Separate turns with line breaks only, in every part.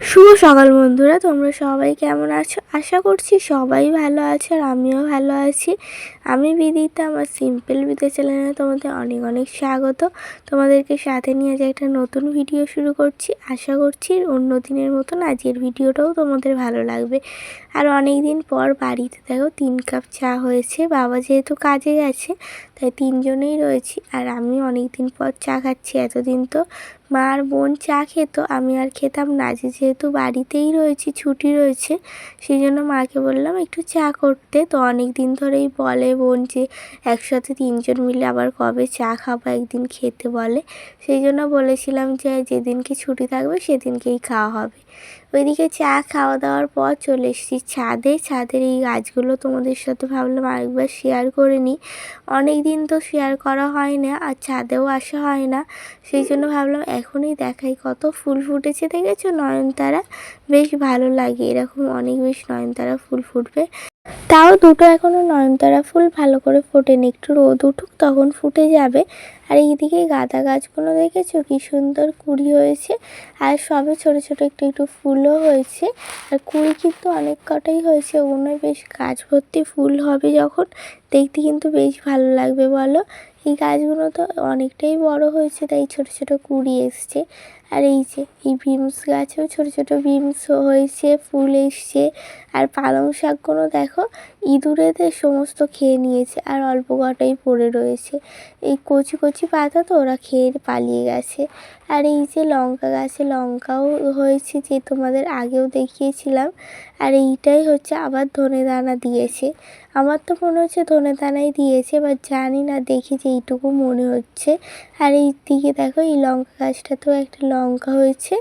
শুভ সকাল বন্ধুরা, তোমরা সবাই কেমন আছো? আশা করছি সবাই ভালো আছো আর আমিও ভালো আছি। আমি বিদিতা, আমার সিম্পল বিদে চ্যানেলে তোমাদের অনেক অনেক স্বাগত। তোমাদেরকে সাথে নিয়ে যে একটা নতুন ভিডিও শুরু করছি। আশা করছি অন্য দিনের মতন আজকের ভিডিওটাও তোমাদের ভালো লাগবে। আর অনেক দিন পর বাড়িতে দেখো তিন কাপ চা হয়েছে। বাবা যেহেতু কাজে গেছে তাই তিনজনেই রয়েছি। আর আমি অনেক দিন পর চা খাচ্ছি, এতদিন তো মা আর বোন চা খেত, আমি আর খেতাম না। যে যেহেতু বাড়িতেই রয়েছি, ছুটি রয়েছে সেই জন্য মাকে বললাম, একটু চা করতে। তো অনেক দিন ধরেই বলে বোন যে, একসাথে তিনজন মিলে আবার কবে চা খাব একদিন খেতে বলে। সেই জন্য বলেছিলাম যে, যেদিনকে ছুটি থাকবে, সেদিনকেই খাওয়া হবে। ওইদিকে চা খাওয়া দাওয়ার পর চলে এসেছি ছাদে। ছাদের এই গাছগুলো তোমাদের সাথে ভাবলাম আরেকবার শেয়ার করে নিই। অনেক দিন তো শেয়ার করা হয় না আর ছাদেও আসা হয় না। সেই জন্য ভাবলাম এখনই দেখাই। কত ফুল ফুটেছে, দেখেছ? নয়নতারা? বেশ ভালো লাগে। এরকম অনেক বেশ নয়নতারা ফুল ফুটবে। তাও দুটো এখনও নয়নতারা ফুল ভালো করে ফোটেনি। একটু রোদ উঠুক তখন ফুটে যাবে। আর এইদিকে গাঁদা গাছগুলো দেখেছ? কি সুন্দর কুড়ি হয়েছে। আর সবে ছোট ছোট একটু একটু ফুলও হয়েছে। আর কুড়ি কিন্তু অনেক কটাই হয়েছে। ওগুলো বেশ গাছ ভর্তি ফুল হবে যখন। দেখতে কিন্তু বেশ ভালো লাগবে বলো। এই গাছগুলো তো অনেকটাই বড় হয়েছে, তাই ছোট ছোট কুড়ি এসছে। আর এই যে, এই বিমস গাছেও ছোট ছোট বিমস হয়েছে, ফুল এসছে। আর পালং শাকগুলো দেখো, ইঁদুরেদের সমস্ত খেয়ে নিয়েছে আর অল্প কটাই পড়ে রয়েছে। এই কচি কচি পাতা তো ওরা খেয়ে পালিয়ে গেছে। আর এই যে লঙ্কা গাছে লঙ্কাও হয়েছে যে তোমাদের আগেও দেখিয়েছিলাম। আর এইটাই হচ্ছে আবার ধনে দানা দিয়েছে। আমার তো মনে হচ্ছে ধনে দানাই দিয়েছে বা জানি না, দেখি যে এইটুকু মনে হচ্ছে। আর এই দিকে দেখো, এই লঙ্কা গাছটাতেও একটা লঙ্কা হয়েছে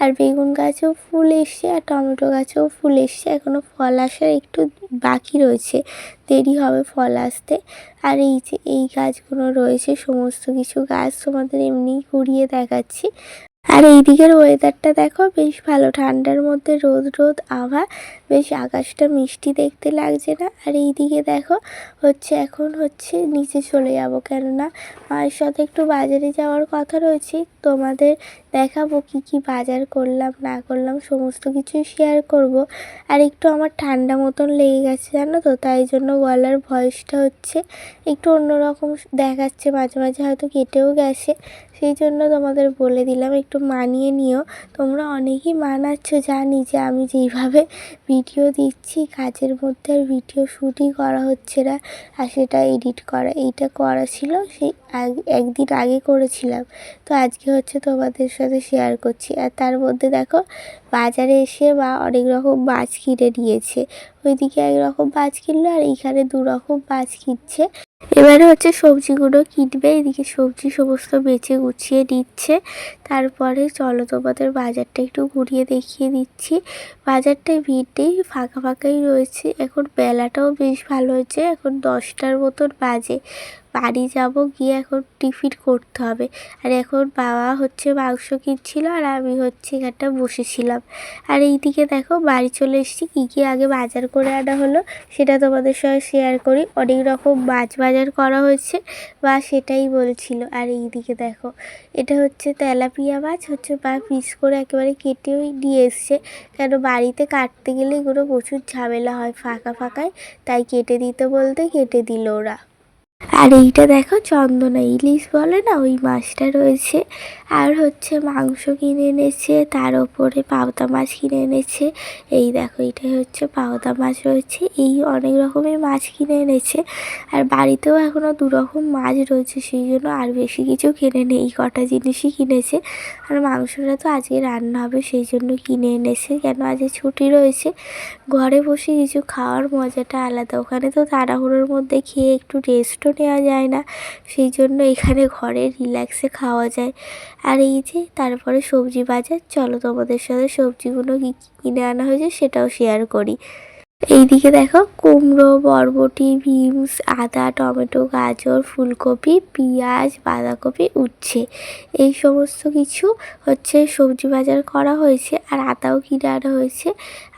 আর বেগুন গাছেও ফুল এসছে আর টমেটো গাছেও ফুল এসছে। এখনও ফল আসার একটু বাকি রয়েছে। দেরি হবে ফল আসতে। আর এই যে এই গাছগুলো রয়েছে, সমস্ত কিছু গাছ তোমাদের এমনি ঘুরিয়ে দেখাচ্ছি। আর এই দিকের ওয়েদারটা দেখো, বেশ ভালো। ঠান্ডার মধ্যে রোদ রোদ আভা বেশ আকাশটা মিষ্টি দেখতে লাগছে না। আর এই দিকে দেখো, হচ্ছে এখন হচ্ছে নিচে চলে যাব। কেননা মায়ের সাথে একটু বাজারে যাওয়ার কথা রয়েছে। তোমাদের দেখাবো কি কি বাজার করলাম, না করলাম, সমস্ত কিছুই শেয়ার করব। আর একটু আমার ঠান্ডা মতন লেগে গেছে, জানো তো? তাই জন্য গলার ভয়েসটা হচ্ছে একটু অন্যরকম দেখাচ্ছে। মাঝে মাঝে হয়তো কেটেও গেছে। সেই জন্য তোমাদের বলে দিলাম, একটু মানিয়ে নিও। তোমরা অনেকেই মানাচ্ছ, জানি যে আমি যেইভাবে ভিডিও দিচ্ছি, কাজের মধ্যে আর ভিডিও শ্যুটই করা হচ্ছে না। আর সেটা এডিট করা, এইটা করা ছিল, সেই একদিন আগে করেছিলাম। তো আজকে হচ্ছে তোমাদের সাথে শেয়ার করছি। আর তার মধ্যে দেখো, বাজারে এসে বা অনেক রকম মাছ কিনে নিয়েছে। ওইদিকে একরকম মাছ কিনলো আর এইখানে দুরকম মাছ কিনছে। এবারে হচ্ছে সবজিগুলো কিনবে, এদিকে সবজি সমস্ত বেছে গুছিয়ে নিচ্ছে। তারপরে চলো তোমাদের বাজারটা একটু ঘুরিয়ে দেখিয়ে দিচ্ছি। বাজারটায় ভিড় নেই ফাঁকা ফাঁকাই রয়েছে, এখন বেলাটাও বেশ ভালো হয়েছে, এখন দশটার মতন বাজে। বাড়ি যাব, গিয়ে এখন টিফিন করতে হবে। আর এখন বাবা হচ্ছে মাংস কিনছিল আর আমি হচ্ছে এখানটা বসেছিলাম। আর এইদিকে দেখো বাড়ি চলে এসেছি, কী কী আগে বাজার করে আনা হলো সেটা তোমাদের সঙ্গে শেয়ার করি। অনেক রকম মাছ বাজার করা হয়েছে বা সেটাই বলছিল। আর এইদিকে দেখো, এটা হচ্ছে তেলাপিয়া মাছ, হচ্ছে বা পিস করে একেবারে কেটেও নিয়ে এসছে। কেন বাড়িতে কাটতে গেলে এগুলো প্রচুর ঝামেলা হয়, ফাঁকা ফাঁকায়, তাই কেটে দিতে বলতে কেটে দিল ওরা। আর এইটা দেখো চন্দনা ইলিশ বলে না, ওই মাছটা রয়েছে। আর হচ্ছে মাংস কিনে এনেছে, তার ওপরে পাওতা মাছ কিনে এনেছে। এই দেখো, এটাই হচ্ছে পাওতা মাছ রয়েছে। এই অনেক রকমের মাছ কিনে এনেছে। আর বাড়িতেও এখনও দু রকম মাছ রয়েছে, সেই জন্য আর বেশি কিছু কিনে নেই। এই কটা জিনিসই কিনেছে। আর মাংসটা তো আজকে রান্না হবে, সেই জন্য কিনে এনেছে। কেন আজকে ছুটি রয়েছে, ঘরে বসে কিছু খাওয়ার মজাটা আলাদা। ওখানে তো তাড়াহুড়োর মধ্যে খেয়ে একটু রেস্টও নেওয়া যায় না। সেই জন্য এখানে ঘরে রিল্যাক্সে খাওয়া যায়। আর এই যে তারপরে সবজি বাজার, চলো তোমাদের সাথে সবজিগুলো কী কী কিনে আনা হয়েছে সেটাও শেয়ার করি। এইদিকে দেখো কুমড়ো, বরবটি, বিনস, আদা, টমেটো, গাজর, ফুলকপি, পেঁয়াজ, বাঁধাকপি উচ্ছে। এই সমস্ত কিছু হচ্ছে সবজি বাজার করা হয়েছে আর আদাও কিনে আনা হয়েছে।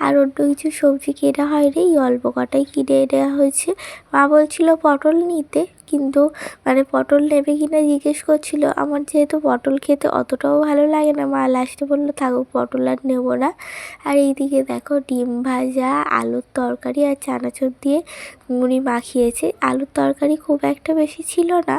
আর অন্য কিছু সবজি কেনা হয়নি, এই অল্প কটাই কিনে নেওয়া হয়েছে। মা বলছিল পটল নিতে। কিন্তু মানে পটল নেবে কি না জিজ্ঞেস করছিল। আমার যেহেতু পটল খেতে অতটাও ভালো লাগে না, মা লাস্টে বলল, থাকুক, পটল আর নেব না। আর এইদিকে দেখো ডিম ভাজা, আলুর তরকারি আর চানাচুর দিয়ে মুড়ি মাখিয়েছে। আলুর তরকারি খুব একটা বেশি ছিল না,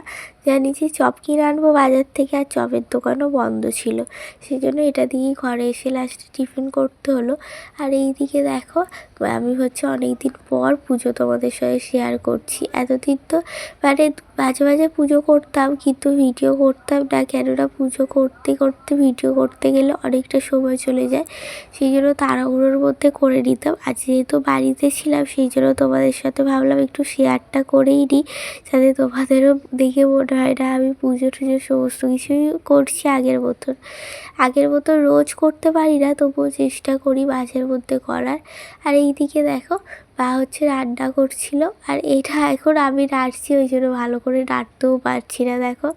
জানি যে চপ কিনে আনব বাজার থেকে আর চপের দোকানও বন্ধ ছিল। সেই জন্য এটা দিয়েই ঘরে এসে লাস্টে টিফিন করতে হলো। আর এই দিকে দেখো আমি হচ্ছে অনেক দিন পর পুজো তোমাদের সঙ্গে শেয়ার করছি। এতদিন তো মানে মাঝে মাঝে পুজো করতাম, কিন্তু ভিডিও করতাম না। কেননা পুজো করতে করতে, ভিডিও করতে গেলে অনেকটা সময় চলে যায়। সেই জন্য তাড়াহুড়োর মধ্যে করে নিতাম। আর যেহেতু বাড়িতে ছিলাম, সেই জন্য তোমাদের সাথে ভাবলাম একটু শেয়ারটা করেই নিই, যাতে তোমাদেরও দেখে মনে হয় না, আমি পুজো টুজো সমস্ত কিছুই করছি আগের মতন। আগের মতো রোজ করতে পারি না, তবুও চেষ্টা করি মাঝের মধ্যে করার। আর এই দিকে দেখো মা হচ্ছে রান্না করছিল আর এটা এখন আমি নাড়ছি, ওই জন্য ভালো করে নাড়তেও পারছি না, দেখো।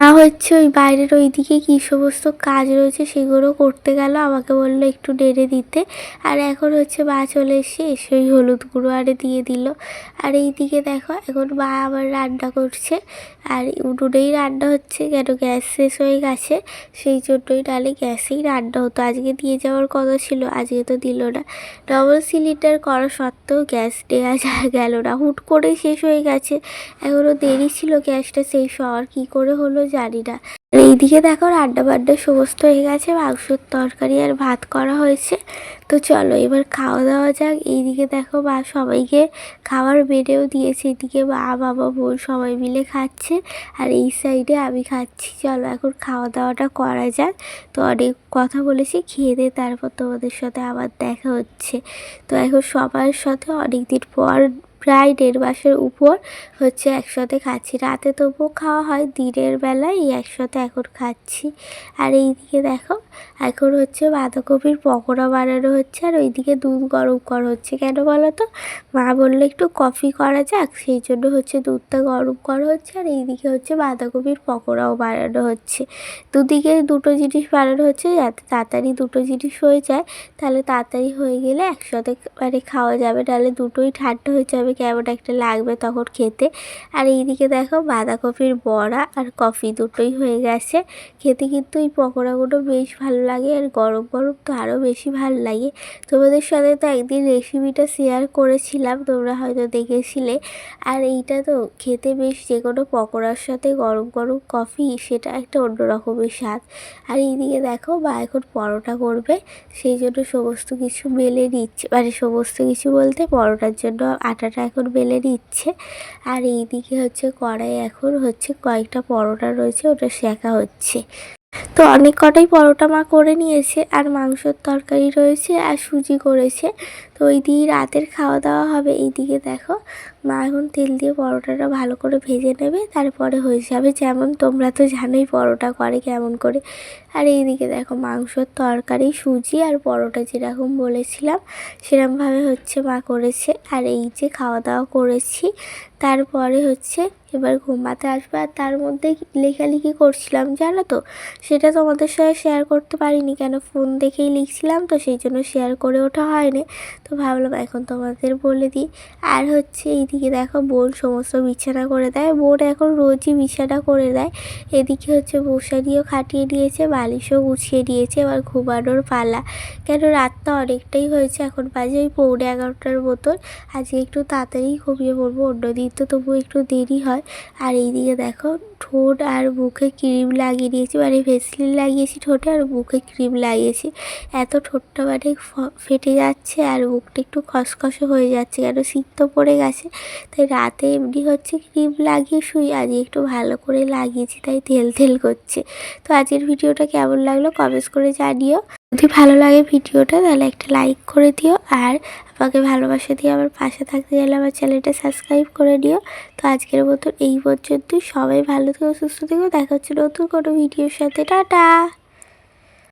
মা হচ্ছে ওই বাইরের ওই দিকে কী সমস্ত কাজ রয়েছে সেগুলো করতে গেল, আমাকে বলল একটু নেড়ে দিতে। আর এখন হচ্ছে মা চলে এসে এসে ওই হলুদ গুঁড়ো আরে দিয়ে দিল। আর এই দিকে দেখো, এখন মা আবার রান্না করছে। আর উনুনেই রান্না হচ্ছে, কেন গ্যাস শেষ হয়ে গেছে, সেই জন্যই নাহলে গ্যাসেই রান্না হতো। আজকে দিয়ে যাওয়ার কথা ছিল, আজকে তো দিল না। ডবল সিলিন্ডার করা সত্ত্বেও গ্যাস দেওয়া যা গেল না, হুট করে শেষ হয়ে গেছে। এখনও দেরি ছিল গ্যাসটা সেই হওয়ার, কী করে হলো জানি না। এইদিকে দেখো রান্না বান্না সমস্ত হয়ে গেছে, মাংসর তরকারি আর ভাত করা হয়েছে। তো চলো এবার খাওয়া দাওয়া যাক। এইদিকে দেখো মা সবাইকে খাবার বেড়েও দিয়েছে। এদিকে মা বাবা বোন সবাই মিলে খাচ্ছে। আর এই সাইডে আমি খাচ্ছি। চলো এখন খাওয়া দাওয়াটা করা যাক। তো অনেক কথা বলেছি, খেয়ে দিয়ে তারপর তোমাদের সাথে আবার দেখা হচ্ছে। তো এখন সবার সাথে অনেক দিন পর প্রায় দেড় মাসের উপর হচ্ছে একসাথে খাচ্ছি। রাতে তবুও খাওয়া হয়, দিনের বেলায় এই একসাথে এখন খাচ্ছি। আর এইদিকে দেখো, এখন হচ্ছে বাঁধাকপির পকোড়া বানানো হচ্ছে আর ওইদিকে দুধ গরম করা হচ্ছে। কেন বলো তো মা বলল একটু কফি করা যাক, সেই জন্য হচ্ছে দুধটা গরম করা হচ্ছে আর এইদিকে হচ্ছে বাঁধাকপির পকোড়াও বানানো হচ্ছে। দুদিকে দুটো জিনিস বানানো হচ্ছে, যাতে তাড়াতাড়ি দুটো জিনিস হয়ে যায়, তাহলে তাড়াতাড়ি হয়ে গেলে একসাথে মানে খাওয়া যাবে, নাহলে দুটোই ঠান্ডা হয়ে যাবে। কেমন একটা লাগবে তখন খেতে। আর এইদিকে দেখো বাঁধাকপির বড়া আর কফি দুটোই হয়ে গেছে। খেতে কিন্তু এই পকোড়াগুলো বেশ ভালো লাগে আর গরম গরম তো আরও বেশি ভালো লাগে। তোমাদের সাথে তো একদিন রেসিপিটা শেয়ার করেছিলাম, তোমরা হয়তো দেখেছিলে। আর এইটা তো খেতে বেশ যে কোনো পকোড়ার সাথে গরম গরম কফি, সেটা একটা অন্যরকমের স্বাদ। আর এইদিকে দেখো বা এখন পরোটা করবে, সেই জন্য সমস্ত কিছু মেলে নিচ্ছে মানে সমস্ত কিছু বলতে পরোটার জন্য আটাটা এখন বেলে নিচ্ছে। আর এইদিকে হচ্ছে কড়াই এখন হচ্ছে কয়েকটা পরোটা রয়েছে, ওটা শেখা হচ্ছে। তো অনেক কটাই পরোটা মা করে নিয়েছে, আর মাংসর তরকারি রয়েছে, আর সুজি করেছে। তো ওই দিয়ে রাতের খাওয়া দাওয়া হবে। এইদিকে দেখো, মা এখন তেল দিয়ে পরোটাটা ভালো করে ভেজে নেবে। তারপরে হয়ে যাবে যেমন তোমরা তো জানোই পরোটা করে কেমন করে। আর এইদিকে দেখো মাংসর তরকারি, সুজি আর পরোটা যেরকম বলেছিলাম, সেরকমভাবে হচ্ছে মা করেছে। আর এই যে খাওয়া দাওয়া করেছি, তারপরে হচ্ছে এবার ঘুমাতে আসবে। আর তার মধ্যে লেখালেখি করছিলাম, জানো তো? সেটা তোমাদের সাথে শেয়ার করতে পারিনি, কেন? ফোন দেখেই লিখছিলাম তো, সেই জন্য শেয়ার করে ওঠা হয়নি। তো ভাবলাম এখন তোমাদের বলে দিই। আর হচ্ছে এইদিকে দেখো বোন সমস্ত বিছানা করে দেয়। বোন এখন রোজই বিছানা করে দেয়। এদিকে হচ্ছে মশারিও খাটিয়ে দিয়েছে, বালিশও গুছিয়ে দিয়েছে, এবার ঘুমানোর পালা। কেন রাতটা অনেকটাই হয়েছে, এখন বাজে ওই পৌনে এগারোটার মতন। আজকে একটু তাড়াতাড়ি ঘুমিয়ে পড়ব, অন্যদিন তো তবু একটু দেরি হয়। আর এইদিকে দেখো ঠোঁট আর মুখে ক্রিম লাগিয়ে দিয়েছি মানে ভেসলিন লাগিয়েছি ঠোঁটে, আর মুখে ক্রিম লাগিয়েছি। এত ঠোঁটটা মানে ফেটে যাচ্ছে আর মুখটা একটু খসখসে হয়ে যাচ্ছে, কেন শীত তো পড়ে গেছে? তাই রাতে এমনি হচ্ছে ক্রিম লাগিয়ে শুই আজ একটু ভালো করে লাগিয়েছি, তাই তেল তেল করছে। তো আজকের ভিডিওটা কেমন লাগল কমেন্টস করে জানিও। যদি ভালো লাগে ভিডিওটা, তাহলে একটা লাইক করে দিও, আর আমাকে ভালোবাসা দিয়ে আমার পাশে থাকতে গেলে আমার চ্যানেলটা সাবস্ক্রাইব করে দিও তো আজকের মতন এই পর্যন্তই, সবাই ভালো থেকো, সুস্থ থেকো, দেখা হচ্ছে নতুন কোনো ভিডিওর সাথে, টাটা!